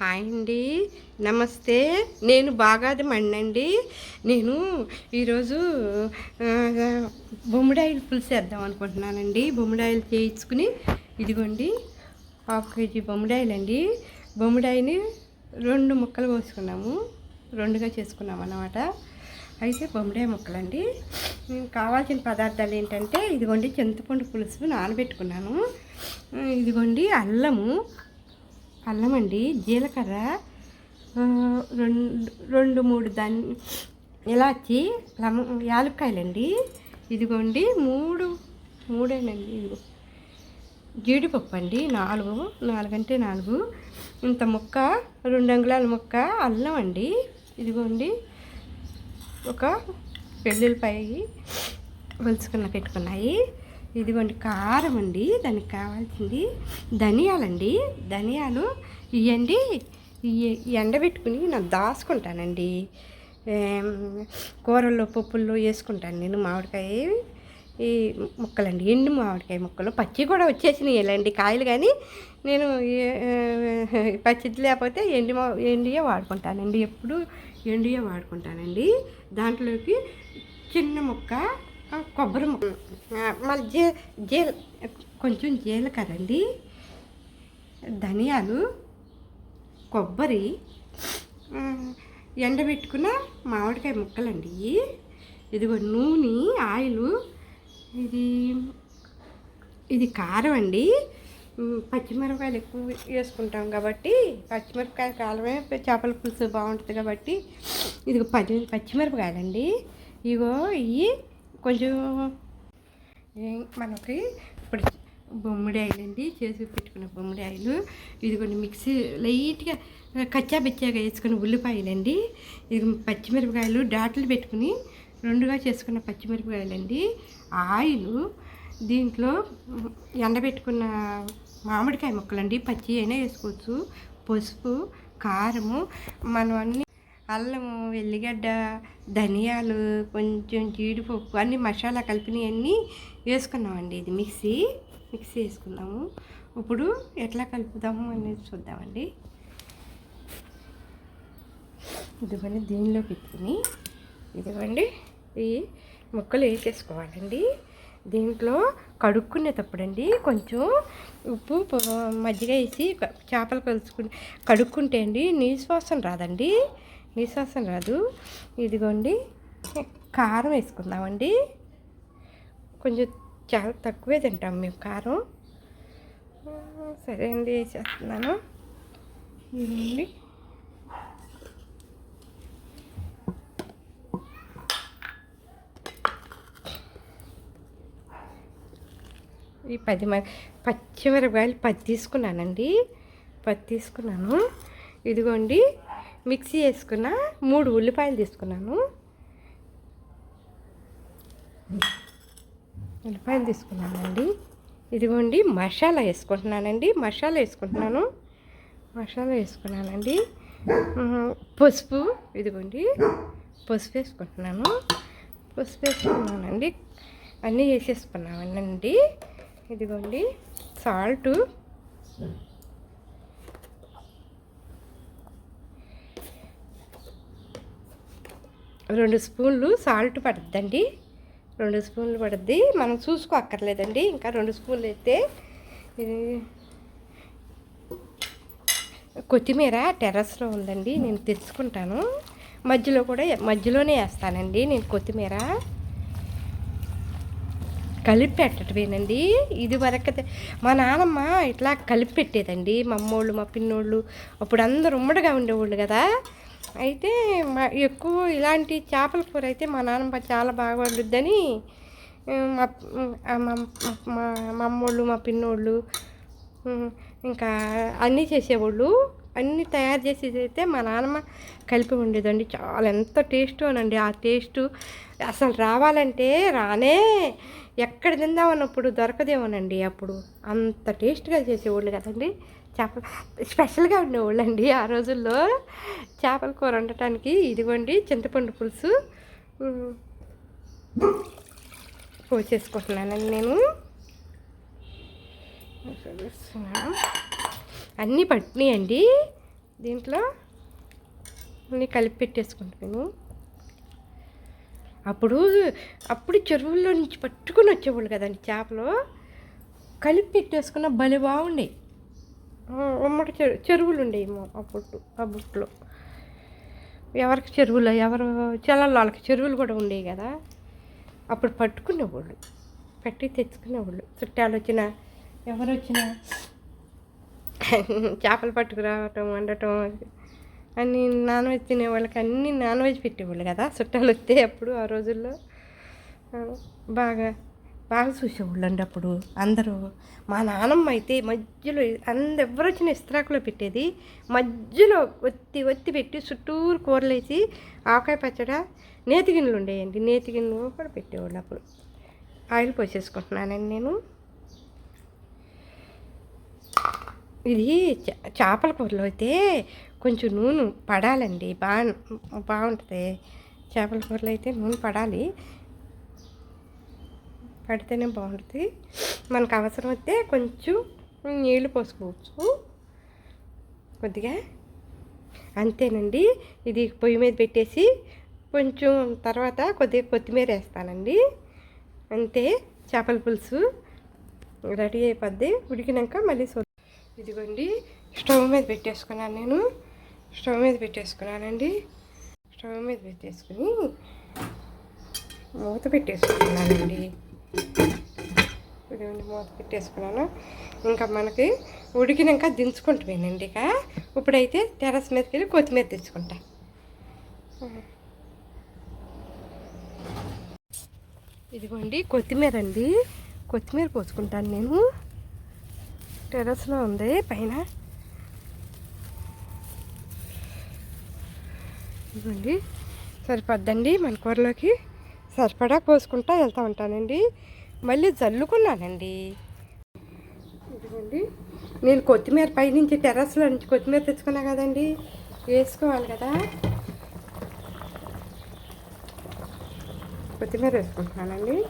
Hi అండి. నమస్తే. నేను బాగాది మండండి నేను ఈరోజు బొమ్మిడాయిలు పులుసు వేద్దాం అనుకుంటున్నానండి. బొమ్మిడాయిలు చేయించుకుని ఇదిగోండి హాఫ్ కేజీ బొమ్మిడాయిలు అండి బొమ్మిడాయిని రెండు ముక్కలు పోసుకున్నాము రెండుగా చేసుకున్నాం అన్నమాట. అయితే బొమ్మిడాయి ముక్కలండి. కావాల్సిన పదార్థాలు ఏంటంటే ఇదిగోండి చింతపండు పులుసు నానబెట్టుకున్నాను. ఇదిగోండి అల్లము అల్లం అండి జీలకర్ర రెండు రెండు మూడు దాని ఇలాచి లమ యాలక్కాయలండి. ఇదిగోండి మూడు మూడేనండి ఇదిగో. జీడిపప్పు అండి నాలుగు నాలుగంటే నాలుగు. ఇంత ముక్క రెండు అంగుళాల ముక్క అల్లం అండి. ఇదిగోండి ఒక వెల్లుల్లిపాయ వలుసుకున్న పెట్టుకున్నాయి. ఇదిగోండి కారం అండి దానికి కావాల్సింది ధనియాలండి. ధనియాలు ఇవ్వండి ఎండబెట్టుకుని నేను దాచుకుంటానండి. కూరల్లో పప్పుల్లో వేసుకుంటాను నేను మామిడికాయ ఈ ముక్కలండి ఎండు మామిడికాయ ముక్కలు. పచ్చి కూడా వచ్చేసినాయి ఇలాంటి కాయలు కానీ. నేను పచ్చిది లేకపోతే ఎండి మా ఎండియే వాడుకుంటానండి. ఎప్పుడు ఎండియే వాడుకుంటానండి. దాంట్లోకి చిన్న ముక్క కొబ్బరి మళ్ళీ జీ జీల కొంచెం జీలకర్ర అండి ధనియాలు కొబ్బరి ఎండబెట్టుకున్న మామిడికాయ ముక్కలండి. ఇదిగో నూనె ఆయిల్ ఇది ఇది కారం అండి. పచ్చిమిరపకాయలు ఎక్కువ వేసుకుంటాం కాబట్టి పచ్చిమిరపకాయల కాలమే చేపల పులుసు బాగుంటుంది కాబట్టి ఇది పచ్చి పచ్చిమిరపకాయలండి. ఇగో ఇవి కొంచెం మనకి ఇప్పుడు బొమ్మిడాయలు చేసి పెట్టుకున్న బొమ్మిడాయలు ఇదిగోండి మిక్సీ లైట్గా కచ్చా బిచ్చాగా వేసుకున్న ఉల్లిపాయలండి. ఇది పచ్చిమిరపకాయలు డాట్లు పెట్టుకుని రెండుగా చేసుకున్న పచ్చిమిరపకాయలండి. ఆయిల్ దీంట్లో ఎండబెట్టుకున్న మామిడికాయ ముక్కలండి. పచ్చి అయినా వేసుకోవచ్చు. పసుపు కారము మనం అన్ని అల్లము వెల్లిగడ్డ ధనియాలు కొంచెం జీడిపప్పు అన్ని మసాలా కలిపినవి అన్నీ వేసుకున్నామండి. ఇది మిక్సీ మిక్సీ వేసుకున్నాము ఇప్పుడు ఎట్లా కలుపుదాము అనేది చూద్దామండి. ఇదిగోండి దీనిలో పెట్టుకుని ఇదిగోండి ఈ ముక్కలు వేసేసుకోవాలండి. దీంట్లో కడుక్కునేటప్పుడండి కొంచెం ఉప్పు మజ్జిగ వేసి చేపలు కలుసుకుని కడుక్కుంటే అండి నీశ్వాసం రాదండి. నీశ్వాసం రాదు ఇదిగోండి కారం వేసుకుందామండి. కొంచెం చాలా తక్కువే తింటాం మేము కారం. సరే అండి వేసేస్తున్నాను ఇదిగోండి. ఈ పది మ పచ్చిమిరపకాయలు పది తీసుకున్నానండి. పది తీసుకున్నాను. ఇదిగోండి మిక్సీ వేసుకున్న మూడు ఉల్లిపాయలు తీసుకున్నాను. ఉల్లిపాయలు తీసుకున్నానండి. ఇదిగోండి మసాలా వేసుకుంటున్నానండి. మసాలా వేసుకుంటున్నాను. మసాలా వేసుకున్నానండి. పసుపు ఇదిగోండి పసుపు వేసుకుంటున్నాను. పసుపు వేసుకున్నానండి. అన్నీ వేసేసుకున్నామండి ఇదిగోండి సాల్టు. రెండు స్పూన్లు సాల్ట్ పడుద్దండి. రెండు స్పూన్లు పడుద్ది. మనం చూసుకో అక్కర్లేదండి ఇంకా రెండు స్పూన్లు అయితే ఇది కొత్తిమీర టెర్రస్లో ఉందండి. నేను తెచ్చుకుంటాను. మధ్యలో కూడా మధ్యలోనే వేస్తానండి నేను కొత్తిమీర. కలిపి పెట్టడమేనండి. ఇది వరకతే మా నాన్నమ్మ ఇట్లా కలిపి పెట్టేదండి. మా అమ్మోళ్ళు మా పిన్నోళ్ళు అప్పుడు అందరూ ఉమ్మడిగా ఉండేవాళ్ళు కదా. అయితే మా ఎక్కువ ఇలాంటి చేపల కూర అయితే మా నాన్నమ్మ చాలా బాగా వండుద్దని మా మా అమ్మోళ్ళు మా పిన్నోళ్ళు ఇంకా అన్నీ చేసేవాళ్ళు. అన్నీ తయారు చేసేది అయితే మా నాన్నమ్మ కలిపి ఉండేదండి చాలా ఎంత టేస్ట్ అనండి. ఆ టేస్ట్ అసలు రావాలంటే రానే ఎక్కడ తిందామన్నప్పుడు దొరకదేమోనండి అప్పుడు. అంత టేస్ట్గా చేసేవాళ్ళు కదండి. చేపలు స్పెషల్గా ఉండేవాళ్ళు అండి ఆ రోజుల్లో. చేపల కూర వండటానికి ఇదిగోండి చింతపండు పులుసు. పోసేసుకుంటున్నానండి నేను. అన్నీ పట్టినాయండి. దీంట్లో అన్నీ కలిపి పెట్టేసుకుంటాను అప్పుడు అప్పుడు చెరువుల్లో నుంచి పట్టుకుని వచ్చేవాళ్ళు కదండి చేపలు. కలిపి పెట్టేసుకున్న భలే బాగుండే. ఉమ్మడి చెరు చెరువులు ఉండేవి అప్పుడు ఆ బుట్టులో. ఎవరికి చెరువులు ఎవరు చెల్లెళ్ళ వాళ్ళకి చెరువులు కూడా ఉండేవి కదా. అప్పుడు పట్టుకునేవాళ్ళు. పట్టి తెచ్చుకునేవాళ్ళు. చుట్టాలు వచ్చినా ఎవరు వచ్చినా చేపలు పట్టుకురావటం వండటం అన్ని నాన్ వెజ్ తినే వాళ్ళకి అన్ని నాన్ వెజ్ పెట్టేవాళ్ళు కదా. చుట్టాలు వస్తే అప్పుడు ఆ రోజుల్లో బాగా బాగా చూసేవాళ్ళు అండి అప్పుడు అందరూ మా నానమ్మ అయితే మధ్యలో అందరు ఎవరు వచ్చిన ఇస్త్రాకులో పెట్టేది. మధ్యలో ఒత్తి ఒత్తి పెట్టి చుట్టూరు కూరలు వేసి పచ్చడ నేతి గిన్నెలు ఉండేయండి. నేతి గిన్నెలు కూడా పెట్టేవాళ్ళు అప్పుడు. ఆయిల్ పోసేసుకుంటున్నానండి నేను. ఇది చేపల కూరలో అయితే కొంచెం నూనె పడాలండి. బాగా బాగుంటుంది. చేపల కూరలు అయితే నూనె పడాలి. పడితేనే బాగుంటుంది. మనకు అవసరం అయితే కొంచెం నీళ్ళు పోసుకోవచ్చు. కొద్దిగా. అంతేనండి. ఇది పొయ్యి మీద పెట్టేసి కొంచెం తర్వాత కొద్దిగా కొత్తిమీర వేస్తానండి. అంతే. చేపల పులుసు రెడీ అయిపోద్ది. ఉడికినాక మళ్ళీ సో ఇదిగోండి. స్టవ్ మీద పెట్టేసుకున్నాను నేను. స్టవ్ మీద పెట్టేసుకున్నానండి. స్టవ్ మీద పెట్టేసుకుని మూత పెట్టేసుకున్నానండి. ఇదిగోండి మూత పెట్టేసుకున్నాను. ఇంకా మనకి ఉడికినాక దించుకుంటున్నానండి ఇక. ఇప్పుడైతే టెరస్ మీదకి వెళ్ళి కొత్తిమీర తెచ్చుకుంటా. ఇదిగోండి కొత్తిమీర అండి. కొత్తిమీర పోసుకుంటాను నేను. టెరస్లో ఉంది పైన ఇదిగోండి. సరిపోద్దండి మన కూరలోకి. సరిపడా పోసుకుంటా వెళ్తూ ఉంటానండి. మళ్ళీ జల్లుకున్నానండి. ఇదిగోండి. నేను కొత్తిమీర పైనుంచి టెర్రస్లో నుంచి కొత్తిమీర తెచ్చుకున్నా కదండి. వేసుకోవాలి కదా. కొత్తిమీర వేసుకుంటున్నానండి.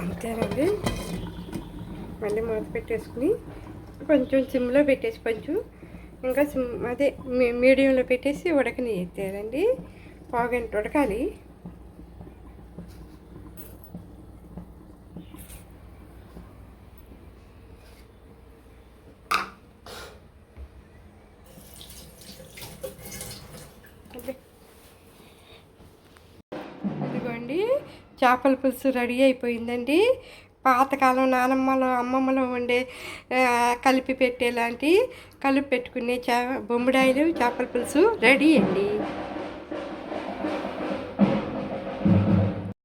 అంతేనండి. మళ్ళీ మూత పెట్టేసుకుని కొంచెం సిమ్లో పెట్టేసి కొంచెం ఇంకా సిమ్ అదే మీ- మీడియంలో పెట్టేసి ఉడకని ఎత్తేదండి పావు గంట ఉడకాలి అదే. అండి చేపల పులుసు రెడీ అయిపోయిందండి. పాతకాలం నానమ్మలు అమ్మమ్మలు వండే కలిపి పెట్టేలాంటి కలిపి పెట్టుకునే చా బొమ్మిడాయిలు చేపల పులుసు రెడీ అండి.